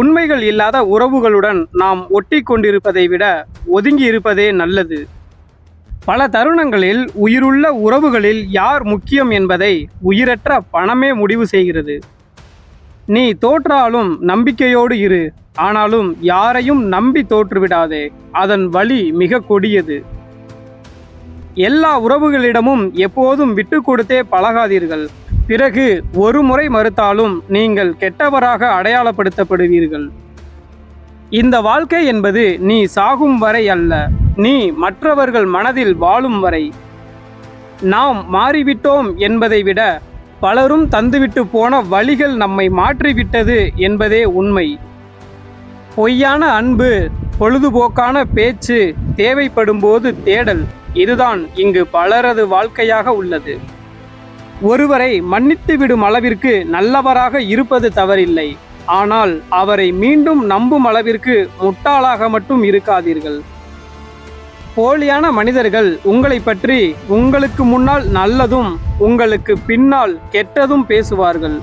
உண்மைகள் இல்லாத உறவுகளுடன் நாம் ஒட்டி கொண்டிருப்பதை விட ஒதுங்கி இருப்பதே நல்லது. பல தருணங்களில் உயிருள்ள உறவுகளில் யார் முக்கியம் என்பதை உயிரற்ற பணமே முடிவு செய்கிறது. நீ தோற்றாலும் நம்பிக்கையோடு இரு ஆனாலும் யாரையும் நம்பி தோற்றுவிடாதே அதன் வழி மிக கொடியது. எல்லா உறவுகளிடமும் எப்போதும் விட்டு கொடுத்தே பழகாதீர்கள். பிறகு ஒரு முறை மறுத்தாலும் நீங்கள் கெட்டவராக அடையாளப்படுத்தப்படுவீர்கள். இந்த வாழ்க்கை என்பது நீ சாகும் வரை அல்ல நீ மற்றவர்கள் மனதில் வாழும் வரை. நாம் மாறிவிட்டோம் என்பதை விட பலரும் தந்துவிட்டு போன வழிகள் நம்மை மாற்றிவிட்டது என்பதே உண்மை. பொய்யான அன்பு பொழுதுபோக்கான பேச்சு தேவைப்படும்போது தேடல் இதுதான் இங்கு பலரது வாழ்க்கையாக உள்ளது. ஒருவரை மன்னித்து விடும் அளவிற்கு நல்லவராக இருப்பது தவறில்லை. ஆனால் அவரை மீண்டும் நம்பும் அளவிற்கு முட்டாளாக மட்டும் இருக்காதீர்கள். போலியான மனிதர்கள் உங்களை பற்றி உங்களுக்கு முன்னால் நல்லதும் உங்களுக்கு பின்னால் கெட்டதும் பேசுவார்கள்.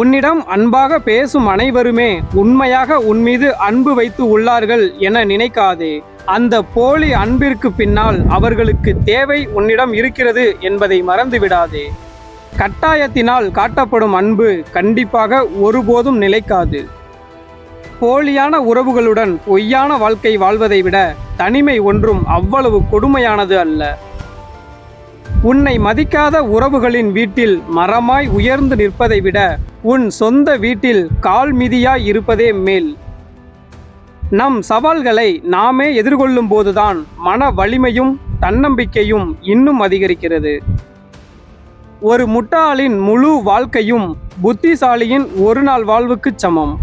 உன்னிடம் அன்பாக பேசும் அனைவருமே உண்மையாக உன் மீது அன்பு வைத்து உள்ளார்கள் என நினைக்காதே. அந்த போலி அன்பிற்கு பின்னால் அவர்களுக்கு தேவை உன்னிடம் இருக்கிறது என்பதை மறந்து விடாதே கட்டாயத்தினால் காட்டப்படும் அன்பு கண்டிப்பாக ஒருபோதும் நிலைக்காது. போலியான உறவுகளுடன் பொய்யான வாழ்க்கை வாழ்வதை விட தனிமை ஒன்றும் அவ்வளவு கொடுமையானது அல்ல. உன்னை மதிக்காத உறவுகளின் வீட்டில் மரமாய் உயர்ந்து நிற்பதை விட உன் சொந்த வீட்டில் கால் மிதியாய் இருப்பதே மேல். நம் சவால்களை நாமே எதிர்கொள்ளும் போதுதான் மன வலிமையும் தன்னம்பிக்கையும் இன்னும் அதிகரிக்கிறது. ஒரு முட்டாளின் முழு வாழ்க்கையும் புத்திசாலியின் ஒரு நாள் வாழ்வுக்கு சமம்.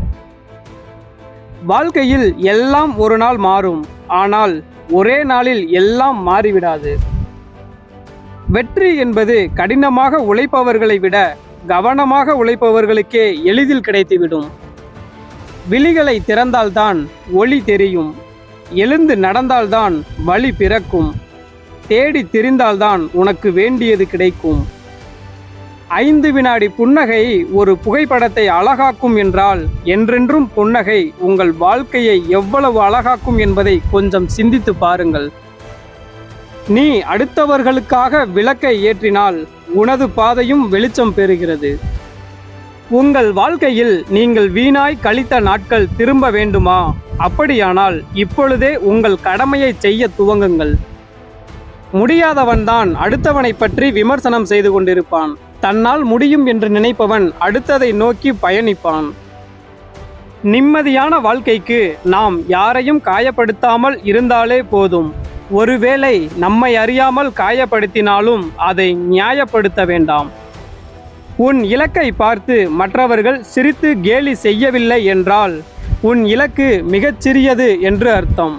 வாழ்க்கையில் எல்லாம் ஒரு நாள் மாறும் ஆனால் ஒரே நாளில் எல்லாம் மாறிவிடாது. வெற்றி என்பது கடினமாக உழைப்பவர்களை விட கவனமாக உழைப்பவர்களுக்கே எளிதில் கிடைத்துவிடும். விழிகளை திறந்தால்தான் ஒளி தெரியும். எழுந்து நடந்தால்தான் வழி பிறக்கும். தேடி திரிந்தால்தான் உனக்கு வேண்டியது கிடைக்கும். ஐந்து வினாடி புன்னகை ஒரு புகைப்படத்தை அழகாக்கும் என்றால் என்றென்றும் புன்னகை உங்கள் வாழ்க்கையை எவ்வளவு அழகாக்கும் என்பதை கொஞ்சம் சிந்தித்து பாருங்கள். நீ அடுத்தவர்களுக்காக விளக்கை ஏற்றினால் உனது பாதையும் வெளிச்சம் பெறுகிறது. உங்கள் வாழ்க்கையில் நீங்கள் வீணாய் கழித்த நாட்கள் திரும்ப வேண்டுமா? அப்படியானால் இப்பொழுதே உங்கள் கடமையை செய்ய துவங்குங்கள். முடியாதவன்தான் அடுத்தவனை பற்றி விமர்சனம் செய்து கொண்டிருப்பான். தன்னால் முடியும் என்று நினைப்பவன் அடுத்ததை நோக்கி பயணிப்பான். நிம்மதியான வாழ்க்கைக்கு நாம் யாரையும் காயப்படுத்தாமல் இருந்தாலே போதும். ஒருவேளை நம்மை அறியாமல் காயப்படுத்தினாலும் அதை நியாயப்படுத்த வேண்டாம். உன் இலக்கை பார்த்து மற்றவர்கள் சிரித்து கேலி செய்யவில்லை என்றால் உன் இலக்கு மிகச்சிறியது என்று அர்த்தம்.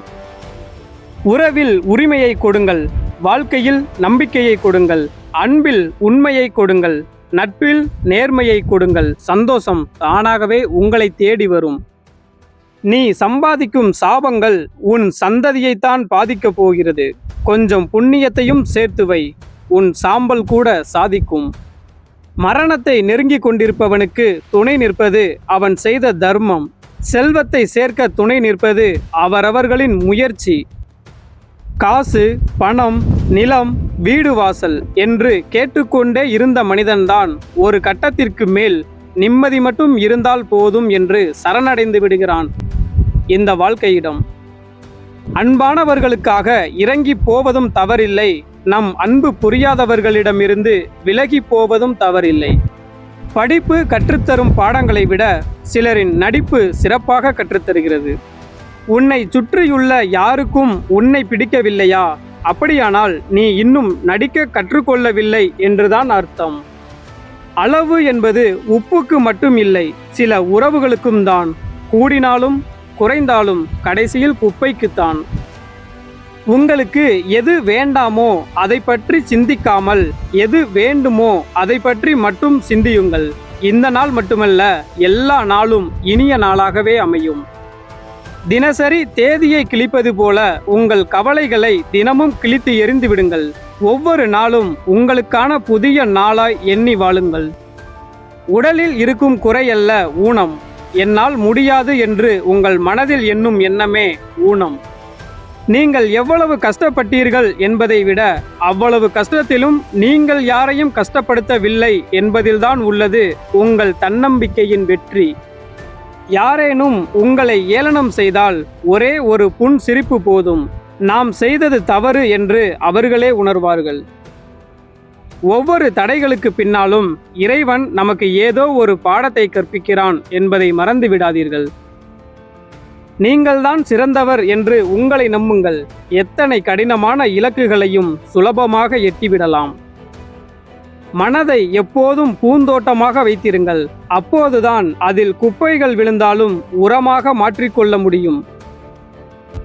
உறவில் உரிமையை கொடுங்கள் வாழ்க்கையில் நம்பிக்கையை கொடுங்கள் அன்பில் உண்மையை கொடுங்கள் நட்பில் நேர்மையை கொடுங்கள் சந்தோஷம் தானாகவே உங்களை தேடி வரும். நீ சம்பாதிக்கும் சாபங்கள் உன் சந்ததியைத்தான் பாதிக்கப் போகிறது. கொஞ்சம் புண்ணியத்தையும் சேர்த்து வை. உன் சாம்பல் கூட சாதிக்கும். மரணத்தை நெருங்கிக் கொண்டிருப்பவனுக்கு துணை நிற்பது அவன் செய்த தர்மம். செல்வத்தை சேர்க்க துணை நிற்பது அவரவர்களின் முயற்சி. காசு பணம் நிலம் வீடு வாசல் என்று கேட்டுக்கொண்டே இருந்த மனிதன்தான் ஒரு கட்டத்திற்கு மேல் நிம்மதி மட்டும் இருந்தால் போதும் என்று சரணடைந்து விடுகிறான். இந்த வாழ்க்கையிடம் அன்பானவர்களுக்காக இறங்கி போவதும் தவறில்லை. நம் அன்பு புரியாதவர்களிடமிருந்து விலகி போவதும் தவறில்லை. படிப்பு கற்றுத்தரும் பாடங்களை விட சிலரின் நடிப்பு சிறப்பாக கற்றுத்தருகிறது. உன்னை சுற்றியுள்ள யாருக்கும் உன்னை பிடிக்கவில்லையா? அப்படியானால் நீ இன்னும் நடிக்க கற்றுக்கொள்ளவில்லை என்றுதான் அர்த்தம். அளவு என்பது உப்புக்கு மட்டும் இல்லை சில உறவுகளுக்கும் தான். கூடினாலும் குறைந்தாலும் கடைசியில் குப்பைக்குத்தான் உங்களுக்கு எது வேண்டாமோ அதை பற்றி சிந்திக்காமல் எது வேண்டுமோ அதை பற்றி மட்டும் சிந்தியுங்கள். இந்த நாள் மட்டுமல்ல எல்லா நாளும் இனிய நாளாகவே அமையும். தினசரி தேதியை கிழிப்பது போல உங்கள் கவலைகளை தினமும் கிழித்து எரிந்து விடுங்கள். ஒவ்வொரு நாளும் உங்களுக்கான புதிய நாளாய் எண்ணி வாழுங்கள். உடலில் இருக்கும் குறையல்ல ஊனம். என்னால் முடியாது என்று உங்கள் மனதில் எண்ணும் எண்ணமே ஊனம். நீங்கள் எவ்வளவு கஷ்டப்பட்டீர்கள் என்பதை விட அவ்வளவு கஷ்டத்திலும் நீங்கள் யாரையும் கஷ்டப்படுத்தவில்லை என்பதில்தான் உள்ளது உங்கள் தன்னம்பிக்கையின் வெற்றி. யாரேனும் உங்களை ஏளனம் செய்தால் ஒரே ஒரு புன் சிரிப்பு போதும். நாம் செய்தது தவறு என்று அவர்களே உணர்வார்கள். ஒவ்வொரு தடைகளுக்கு பின்னாலும் இறைவன் நமக்கு ஏதோ ஒரு பாடத்தை கற்பிக்கிறான் என்பதை மறந்து விடாதீர்கள். நீங்கள்தான் சிறந்தவர் என்று உங்களை நம்புங்கள். எத்தனை கடினமான இலக்குகளையும் சுலபமாக எட்டிவிடலாம். மனதை எப்போதும் பூந்தோட்டமாக வைத்திருங்கள். அப்போதுதான் அதில் குப்பைகள் விழுந்தாலும் உரமாக மாற்றிக்கொள்ள முடியும்.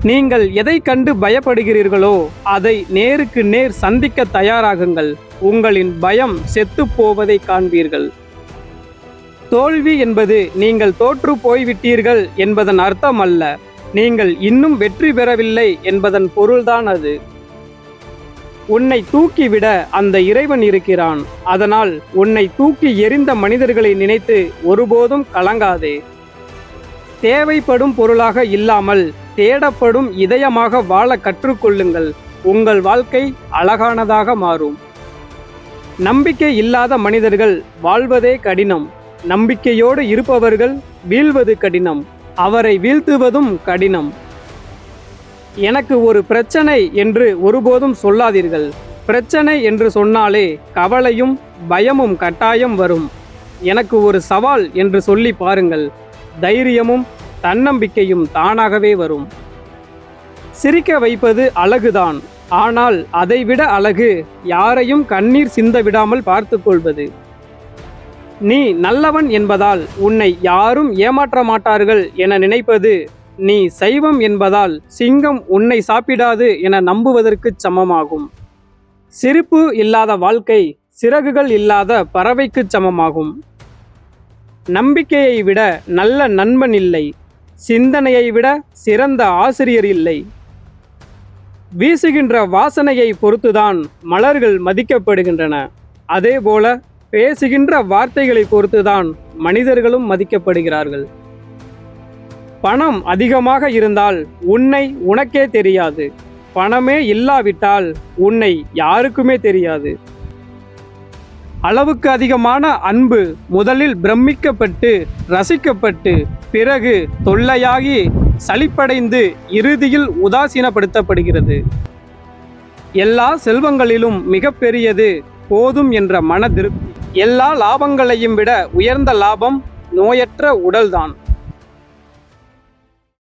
நீங்கள் எதை கண்டு பயப்படுகிறீர்களோ அதை நேருக்கு நேர் சந்திக்க தயாராகுங்கள். உங்களின் பயம் செத்துப் போவதை காண்பீர்கள். தோல்வி என்பது நீங்கள் தோற்று போய்விட்டீர்கள் என்பதன் அர்த்தம் அல்ல நீங்கள் இன்னும் வெற்றி பெறவில்லை என்பதன் பொருள்தான் அது. உன்னை தூக்கிவிட அந்த இறைவன் இருக்கிறான். அதனால் உன்னை தூக்கி எறிந்த மனிதர்களை நினைத்து ஒருபோதும் கலங்காதே. தேவைப்படும் பொருளாக இல்லாமல் தேடப்படும் இதயமாக வாழ கற்றுக்கொள்ளுங்கள். உங்கள் வாழ்க்கை அழகானதாக மாறும். நம்பிக்கை இல்லாத மனிதர்கள் வாழ்வதே கடினம். நம்பிக்கையோடு இருப்பவர்கள் வீழ்வது கடினம். அவரை வீழ்த்துவதும் கடினம். எனக்கு ஒரு பிரச்சனை என்று ஒருபோதும் சொல்லாதீர்கள். பிரச்சனை என்று சொன்னாலே கவலையும் பயமும் கட்டாயம் வரும். எனக்கு ஒரு சவால் என்று சொல்லி பாருங்கள். தைரியமும் தன்னம்பிக்கையும் தானாகவே வரும். சிரிக்க வைப்பது அழகுதான். ஆனால் அதைவிட அழகு யாரையும் கண்ணீர் சிந்த விடாமல் பார்த்து கொள்வது. நீ நல்லவன் என்பதால் உன்னை யாரும் ஏமாற்ற மாட்டார்கள் என நினைப்பது நீ சைவம் என்பதால் சிங்கம் உன்னை சாப்பிடாது என நம்புவதற்குச் சமமாகும். சிரிப்பு இல்லாத வாழ்க்கை சிறகுகள் இல்லாத பறவைக்குச் சமமாகும். நம்பிக்கையை விட நல்ல நண்பன் இல்லை. சிந்தனையை விட சிறந்த ஆசிரியர் இல்லை. வீசுகின்ற வாசனையை பொறுத்துதான் மலர்கள் மதிக்கப்படுகின்றன. அதேபோல பேசுகின்ற வார்த்தைகளை பொறுத்துதான் மனிதர்களும் மதிக்கப்படுகிறார்கள். பணம் அதிகமாக இருந்தால் உன்னை உனக்கே தெரியாது. பணமே இல்லாவிட்டால் உன்னை யாருக்குமே தெரியாது. அளவுக்கு அதிகமான அன்பு முதலில் பிரமிக்கப்பட்டு ரசிக்கப்பட்டு பிறகு தொல்லையாகி சளிப்படைந்து இறுதியில் உதாசீனப்படுத்தப்படுகிறது. எல்லா செல்வங்களிலும் மிகப்பெரியது போதும் என்ற மன திருப்தி எல்லா லாபங்களையும் விட உயர்ந்த லாபம் நோயற்ற உடல்தான்.